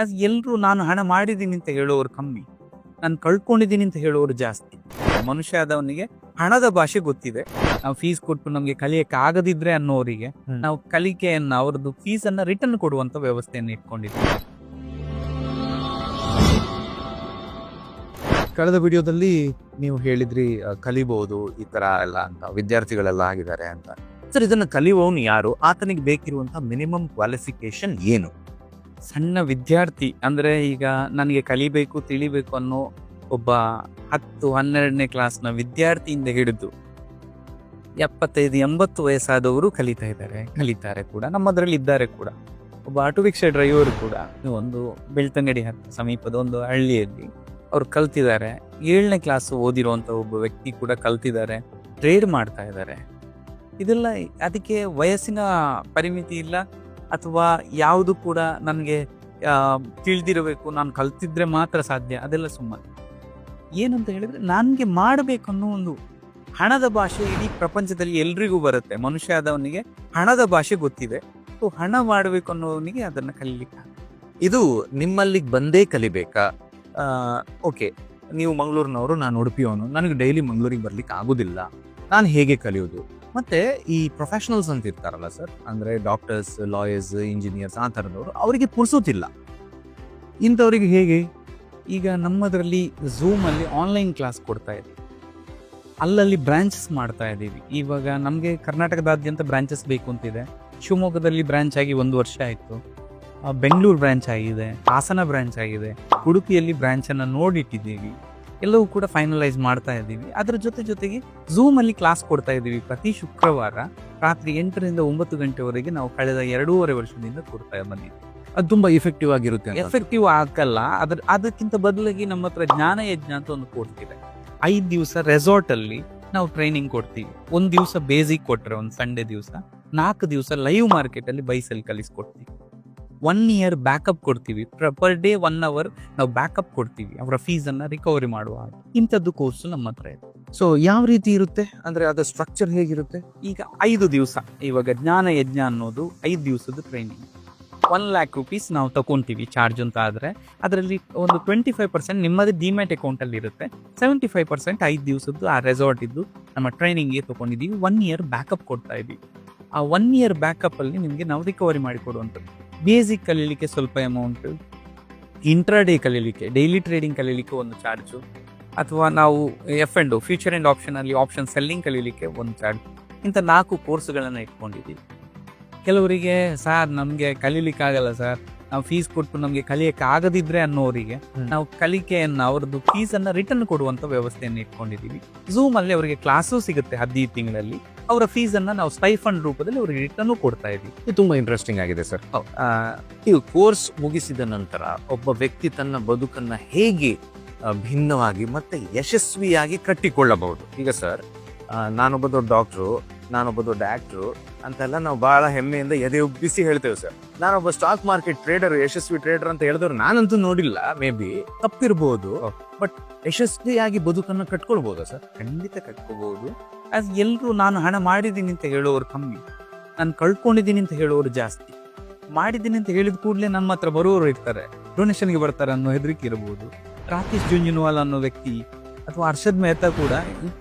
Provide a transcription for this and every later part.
As ಎಲ್ಲರೂ ನಾನು ಹಣ ಮಾಡಿದ್ದೀನಿ ಅಂತ ಹೇಳೋರು ಕಮ್ಮಿ. ನಾನು ಕಳ್ಕೊಂಡಿದ್ದೀನಿ ಅಂತ ಹೇಳೋರು ಜಾಸ್ತಿ. ಮನುಷ್ಯ ಆದವನಿಗೆ ಹಣದ ಭಾಷೆ ಗೊತ್ತಿದೆ. ನಾವು ಫೀಸ್ ಕೊಟ್ಟು ನಮಗೆ ಕಲಿಯಕ್ಕೆ ಆಗದಿದ್ರೆ ಅನ್ನೋರಿಗೆ ನಾವು ಕಲಿಕೆಯನ್ನ ಅವರದ್ದು ಫೀಸ್ ಅನ್ನ ರಿಟರ್ನ್ ಕೊಡುವಂತ ವ್ಯವಸ್ಥೆಯನ್ನು ಇಟ್ಕೊಂಡಿದ್ದೀವಿ. ಕಳೆದ ವಿಡಿಯೋದಲ್ಲಿ ನೀವು ಹೇಳಿದ್ರಿ ಕಲಿಬಹುದು ಈ ತರ ಎಲ್ಲ ಅಂತ ವಿದ್ಯಾರ್ಥಿಗಳೆಲ್ಲ ಆಗಿದ್ದಾರೆ ಅಂತ. ಸರ್ ಇದನ್ನ ಕಲಿಯುವವನು ಯಾರು? ಆತನಿಗೆ ಬೇಕಿರುವಂತಹ ಮಿನಿಮಮ್ ಕ್ವಾಲಿಫಿಕೇಶನ್ ಏನು? ಸಣ್ಣ ವಿದ್ಯಾರ್ಥಿ ಅಂದರೆ ಈಗ ನನಗೆ ಕಲಿಬೇಕು, ತಿಳಿಬೇಕು ಅನ್ನೋ ಒಬ್ಬ ಹತ್ತು, ಹನ್ನೆರಡನೇ ಕ್ಲಾಸ್ನ ವಿದ್ಯಾರ್ಥಿಯಿಂದ ಹಿಡಿದು ಎಪ್ಪತ್ತೈದು, ಎಂಬತ್ತು ವಯಸ್ಸಾದವರು ಕಲಿತಾ ಇದ್ದಾರೆ, ಕಲಿತಾರೆ ಕೂಡ. ನಮ್ಮದರಲ್ಲಿ ಇದ್ದಾರೆ ಕೂಡ. ಒಬ್ಬ ಆಟೋ ರಿಕ್ಷಾ ಡ್ರೈವರ್ ಕೂಡ. ಒಂದು ಬೆಳ್ತಂಗಡಿ ಹತ್ತ ಸಮೀಪದ ಒಂದು ಹಳ್ಳಿಯಲ್ಲಿ ಅವರು ಕಲ್ತಿದ್ದಾರೆ. ಏಳನೇ ಕ್ಲಾಸ್ ಓದಿರುವಂಥ ಒಬ್ಬ ವ್ಯಕ್ತಿ ಕೂಡ ಕಲ್ತಿದ್ದಾರೆ. ಟ್ರೇಡ್ ಮಾಡ್ತಾ ಇದ್ದಾರೆ. ಇದೆಲ್ಲ ಅದಕ್ಕೆ ವಯಸ್ಸಿನ ಪರಿಮಿತಿ ಇಲ್ಲ. ಅಥವಾ ಯಾವುದು ಕೂಡ ನನಗೆ ತಿಳಿದಿರಬೇಕು, ನಾನು ಕಲ್ತಿದ್ರೆ ಮಾತ್ರ ಸಾಧ್ಯ, ಅದೆಲ್ಲ ಸುಮ್ಮನೆ. ಏನಂತ ಹೇಳಿದ್ರೆ ನನಗೆ ಮಾಡಬೇಕು ಅನ್ನೋ ಒಂದು ಹಣದ ಭಾಷೆ ಇಡೀ ಪ್ರಪಂಚದಲ್ಲಿ ಎಲ್ರಿಗೂ ಬರುತ್ತೆ. ಮನುಷ್ಯ ಆದವನಿಗೆ ಹಣದ ಭಾಷೆ ಗೊತ್ತಿದೆ. ಸೊ, ಹಣ ಮಾಡಬೇಕು ಅನ್ನೋವನಿಗೆ ಅದನ್ನು ಕಲಿಲಿಕ್ಕೆ ಇದು ನಿಮ್ಮಲ್ಲಿಗೆ ಬಂದೇ ಕಲಿಬೇಕಾ? ಓಕೆ, ನೀವು ಮಂಗಳೂರಿನವರು, ನಾನು ಉಡುಪಿಯವನು. ನನಗೆ ಡೈಲಿ ಮಂಗಳೂರಿಗೆ ಬರ್ಲಿಕ್ಕೆ ಆಗೋದಿಲ್ಲ. ನಾನು ಹೇಗೆ ಕಲಿಯೋದು? ಮತ್ತೆ ಈ ಪ್ರೊಫೆಷನಲ್ಸ್ ಅಂತ ಇರ್ತಾರಲ್ಲ ಸರ್ ಅಂದ್ರೆ ಡಾಕ್ಟರ್ಸ್ ಲಾಯರ್ಸ್ ಇಂಜಿನಿಯರ್ಸ್ ಆ ಥರದವರು, ಅವರಿಗೆ ಪುರ್ಸೋತಿಲ್ಲ. ಇಂಥವರಿಗೆ ಹೇಗೆ? ಈಗ ನಮ್ಮದರಲ್ಲಿ ಝೂಮಲ್ಲಿ ಆನ್ಲೈನ್ ಕ್ಲಾಸ್ ಕೊಡ್ತಾ ಇದೆ. ಅಲ್ಲಲ್ಲಿ ಬ್ರಾಂಚಸ್ ಮಾಡ್ತಾ ಇದ್ದೀವಿ ಇವಾಗ ನಮಗೆ ಕರ್ನಾಟಕದಾದ್ಯಂತ ಬ್ರಾಂಚಸ್ ಬೇಕು ಅಂತಿದೆ. ಶಿವಮೊಗ್ಗದಲ್ಲಿ ಬ್ರಾಂಚ್ ಆಗಿ ಒಂದು ವರ್ಷ ಆಯಿತು. ಬೆಂಗಳೂರು ಬ್ರಾಂಚ್ ಆಗಿದೆ. ಹಾಸನ ಬ್ರಾಂಚ್ ಆಗಿದೆ. ಉಡುಪಿಯಲ್ಲಿ ಬ್ರಾಂಚನ್ನು ನೋಡಿಟ್ಟಿದ್ದೀವಿ. ಎಲ್ಲವೂ ಕೂಡ ಫೈನಲೈಸ್ ಮಾಡ್ತಾ ಇದ್ದೀವಿ. ಅದರ ಜೊತೆ ಜೊತೆಗೆ ಝೂಮ್ ಅಲ್ಲಿ ಕ್ಲಾಸ್ ಕೊಡ್ತಾ ಇದ್ದೀವಿ ಪ್ರತಿ ಶುಕ್ರವಾರ ರಾತ್ರಿ ಎಂಟರಿಂದ ಒಂಬತ್ತು ಗಂಟೆವರೆಗೆ ನಾವು ಕಳೆದ ಎರಡೂವರೆ ವರ್ಷದಿಂದ ಕೊಡ್ತಾ ಬಂದಿದ್ದೀವಿ. ಅದು ತುಂಬಾ ಇಫೆಕ್ಟಿವ್ ಆಗಿರುತ್ತೆ. ಎಫೆಕ್ಟಿವ್ ಆಗಲ್ಲ. ಅದ್ರ ಅದಕ್ಕಿಂತ ಬದಲಾಗಿ ನಮ್ಮ ಹತ್ರ ಜ್ಞಾನ ಯಜ್ಞ ಅಂತ ಒಂದು ಕೋರ್ಸ್ ಇದೆ. ಐದ್ ದಿವಸ ರೆಸಾರ್ಟ್ ಅಲ್ಲಿ ನಾವು ಟ್ರೈನಿಂಗ್ ಕೊಡ್ತೀವಿ. ಒಂದ್ ದಿವಸ ಬೇಸಿಕ್ ಕೊಟ್ರೆ ಒಂದು ಸಂಡೇ ದಿವಸ ನಾಲ್ಕು ದಿವಸ ಲೈವ್ ಮಾರ್ಕೆಟ್ ಅಲ್ಲಿ ಬೈಸಲ್ಲಿ ಕಲಿಸ್ಕೊಡ್ತೀವಿ. ಒನ್ ಇಯರ್ ಬ್ಯಾಕಪ್ ಕೊಡ್ತೀವಿ. ಪರ್ ಡೇ ಒನ್ ಅವರ್ ನಾವು ಬ್ಯಾಕಪ್ ಕೊಡ್ತೀವಿ. ಅವರ ಫೀಸ್ ಅನ್ನ ರಿಕವರಿ ಮಾಡುವ. ಇಂಥದ್ದು ಕೋರ್ಸ್ ನಮ್ಮ ಹತ್ರ ಇದೆ. ಸೊ ಯಾವ ರೀತಿ ಇರುತ್ತೆ? ಅಂದ್ರೆ ಅದರ ಸ್ಟ್ರಕ್ಚರ್ ಹೇಗಿರುತ್ತೆ? ಈಗ ಐದು ದಿವಸ ಇವಾಗ ಜ್ಞಾನ ಯಜ್ಞ ಅನ್ನೋದು ಐದು ದಿವಸದ ಟ್ರೈನಿಂಗ್ ಒನ್ ಲ್ಯಾಕ್ ರುಪೀಸ್ ನಾವು ತಗೊಂತೀವಿ ಚಾರ್ಜ್ ಅಂತ ಆದರೆ. ಅದರಲ್ಲಿ ಒಂದು ಟ್ವೆಂಟಿ ಫೈವ್ ಪರ್ಸೆಂಟ್ ನಿಮ್ಮದೇ ಡಿಮ್ಯಾಟ್ ಅಕೌಂಟಲ್ಲಿ ಇರುತ್ತೆ. ಸೆವೆಂಟಿ ಫೈವ್ ಪರ್ಸೆಂಟ್ ಐದು ದಿವಸದ್ದು ಆ ರೆಸಾರ್ಟ್ ಇದ್ದು ನಮ್ಮ ಟ್ರೈನಿಂಗ್ಗೆ ತೊಗೊಂಡಿದ್ದೀವಿ ಒನ್ ಇಯರ್ ಬ್ಯಾಕಪ್ ಕೊಡ್ತಾ ಇದ್ದೀವಿ ಆ ಒನ್ ಇಯರ್ ಬ್ಯಾಕಪ್ಪಲ್ಲಿ ನಿಮಗೆ ನಾವು ರಿಕವರಿ ಮಾಡಿಕೊಡುವಂಥದ್ದು ಬೇಸಿಕ್ ಕಲೀಲಿಕ್ಕೆ ಸ್ವಲ್ಪ ಅಮೌಂಟ್ ಇಂಟ್ರಾಡೇ ಕಲೀಲಿಕ್ಕೆ ಡೈಲಿ ಟ್ರೇಡಿಂಗ್ ಕಲೀಲಿಕ್ಕೆ ಒಂದು ಚಾರ್ಜು ಅಥವಾ ನಾವು ಎಫ್ ಎಂಡ್ ಫ್ಯೂಚರ್ ಆ್ಯಂಡ್ ಆಪ್ಷನಲ್ಲಿ ಆಪ್ಷನ್ ಸೆಲ್ಲಿಂಗ್ ಕಲೀಲಿಕ್ಕೆ ಒಂದು ಚಾರ್ಜ್ ಇಂಥ ನಾಲ್ಕು ಕೋರ್ಸ್ಗಳನ್ನು ಇಟ್ಕೊಂಡಿದ್ದೀವಿ. ಕೆಲವರಿಗೆ, ಸರ್, ನಮಗೆ ಕಲೀಲಿಕ್ಕಾಗಲ್ಲ, ಸರ್. ನಾವು ಫೀಸ್ ಕೊಟ್ಟು ನಮಗೆ ಕಲಿಯಕ್ಕೆ ಆಗದಿದ್ರೆ ಅನ್ನೋರಿಗೆ ನಾವು ಕಲಿಕೆಯನ್ನು ಫೀಸ್ ಫೀಸನ್ನು ರಿಟರ್ನ್ ಕೊಡುವಂಥ ವ್ಯವಸ್ಥೆಯನ್ನು ಇಟ್ಕೊಂಡಿದ್ದೀವಿ ಝೂಮ್ ಅಲ್ಲಿ ಅವರಿಗೆ ಕ್ಲಾಸು ಸಿಗುತ್ತೆ ಹದಿನೈದು ತಿಂಗಳಲ್ಲಿ. ಅವರ ಫೀಸನ್ನು ನಾವು ಸ್ಟೈಫಂಡ್ ರೂಪದಲ್ಲಿ ಅವರಿಗೆ ರಿಟರ್ನ್ ಕೊಡ್ತಾ ಇದ್ದೀವಿ ಇದು ತುಂಬಾ ಇಂಟ್ರೆಸ್ಟಿಂಗ್ ಆಗಿದೆ ಸರ್. ಈ ಕೋರ್ಸ್ ಮುಗಿಸಿದ ನಂತರ ಒಬ್ಬ ವ್ಯಕ್ತಿ ತನ್ನ ಬದುಕನ್ನ ಹೇಗೆ ಭಿನ್ನವಾಗಿ ಮತ್ತೆ ಯಶಸ್ವಿಯಾಗಿ ಕಟ್ಟಿಕೊಳ್ಳಬಹುದು? ಈಗ ಸರ್ ನಾನೊಬ್ಬ ದೊಡ್ಡ ಡಾಕ್ಟ್ರು ನಾನೊಬ್ಬ ದೊಡ್ಡ ಆಕ್ಟ್ರು ಅಂತೆಲ್ಲ ನಾವು ಬಹಳ ಹೆಮ್ಮೆಯಿಂದ ಎದೆ ಉಬ್ಬಿಸಿ ಹೇಳ್ತೇವೆ ಸರ್ ನಾನೊಬ್ಬ ಸ್ಟಾಕ್ ಮಾರ್ಕೆಟ್ ಟ್ರೇಡರ್ ಯಶಸ್ವಿ ಟ್ರೇಡರ್ ಅಂತ ಹೇಳಿದ್ರು ನಾನಂತೂ ನೋಡಿಲ್ಲ ಮೇ ಬಿ ತಪ್ಪಿರ್ಬೋದು ಬಟ್ ಯಶಸ್ವಿಯಾಗಿ ಬದುಕನ್ನು ಕಟ್ಕೊಳ್ಬೋದಾ ಸರ್ ಖಂಡಿತ ಕಟ್ಕೋಬಹುದು ಆಸ್ ಎಲ್ಲರೂ ನಾನು ಹಣ ಮಾಡಿದ್ದೀನಿ ಅಂತ ಹೇಳೋರು ಕಮ್ಮಿ. ನಾನು ಕಳ್ಕೊಂಡಿದ್ದೀನಿ ಅಂತ ಹೇಳೋರು ಜಾಸ್ತಿ. ಮಾಡಿದ್ದೀನಿ ಅಂತ ಹೇಳಿದ ಕೂಡಲೇ ನನ್ನ ಹತ್ರ ಬರುವವರು ಇರ್ತಾರೆ. ಡೊನೇಷನ್ಗೆ ಬರ್ತಾರೆ ಅನ್ನೋ ಹೆದರಿಕೆ ಇರಬಹುದು ರಾಕೇಶ್ ಜುಂಜುನ್ವಾಲ್ ಅನ್ನೋ ವ್ಯಕ್ತಿ ಅಥವಾ ಅರ್ಷದ್ ಮೆಹ್ತಾ ಕೂಡ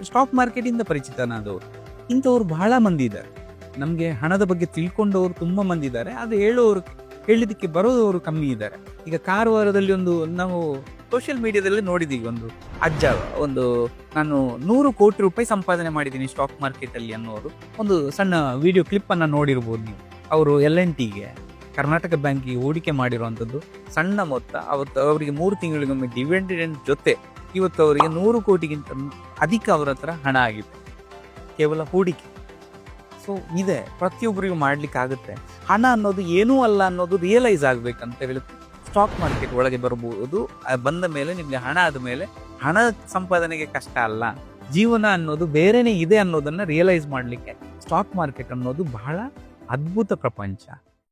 ಸ್ಟಾಕ್ ಮಾರ್ಕೆಟಿಂದ ಪರಿಚಿತನಾದವರು. ಇಂಥವ್ರು ಬಹಳ ಮಂದಿ ಇದ್ದಾರೆ. ನಮಗೆ ಹಣದ ಬಗ್ಗೆ ತಿಳ್ಕೊಂಡವರು ತುಂಬ ಮಂದಿ ಇದ್ದಾರೆ. ಅದು ಹೇಳೋರು ಹೇಳಿದಕ್ಕೆ ಬರೋದವರು ಕಮ್ಮಿ ಇದ್ದಾರೆ. ಈಗ ಕಾರವಾರದಲ್ಲಿ ಒಂದು, ನಾವು ಸೋಷಿಯಲ್ ಮೀಡಿಯಾದಲ್ಲಿ ನೋಡಿದೀವಿ ಒಂದು ಅಜ್ಜ, ಒಂದು ನಾನು ನೂರು ಕೋಟಿ ರೂಪಾಯಿ ಸಂಪಾದನೆ ಮಾಡಿದ್ದೀನಿ ಸ್ಟಾಕ್ ಮಾರ್ಕೆಟಲ್ಲಿ ಅನ್ನೋರು. ಒಂದು ಸಣ್ಣ ವಿಡಿಯೋ ಕ್ಲಿಪ್ಪನ್ನು ನೋಡಿರ್ಬೋದು ನೀವು. ಅವರು ಎಲ್ ಎನ್ ಟಿಗೆ ಕರ್ನಾಟಕ ಬ್ಯಾಂಕಿಗೆ ಹೂಡಿಕೆ ಮಾಡಿರುವಂಥದ್ದು. ಸಣ್ಣ ಮೊತ್ತ, ಅವತ್ತು ಅವರಿಗೆ ಮೂರು ತಿಂಗಳಿಗೊಮ್ಮೆ ಡಿವಿಡೆಂಡ್ ಜೊತೆ ಇವತ್ತು ಅವರಿಗೆ ನೂರು ಕೋಟಿಗಿಂತ ಅಧಿಕ ಅವರ ಹತ್ರ ಹಣ ಆಗಿದೆ ಕೇವಲ ಹೂಡಿಕೆ. ಸೊ ಇದೆ. ಪ್ರತಿಯೊಬ್ಬರಿಗೂ ಮಾಡ್ಲಿಕ್ಕೆ ಆಗುತ್ತೆ. ಹಣ ಅನ್ನೋದು ಏನೂ ಅಲ್ಲ ಅನ್ನೋದು ರಿಯಲೈಸ್ ಆಗಬೇಕಂತ ಹೇಳಿ ಸ್ಟಾಕ್ ಮಾರ್ಕೆಟ್ ಒಳಗೆ ಬರ್ಬೋದು. ಬಂದ ಮೇಲೆ ನಿಮಗೆ ಹಣ ಆದ ಮೇಲೆ ಹಣ ಸಂಪಾದನೆಗೆ ಕಷ್ಟ ಅಲ್ಲ. ಜೀವನ ಅನ್ನೋದು ಬೇರೆನೇ ಇದೆ ಅನ್ನೋದನ್ನು ರಿಯಲೈಸ್ ಮಾಡಲಿಕ್ಕೆ ಸ್ಟಾಕ್ ಮಾರ್ಕೆಟ್ ಅನ್ನೋದು ಬಹಳ ಅದ್ಭುತ ಪ್ರಪಂಚ.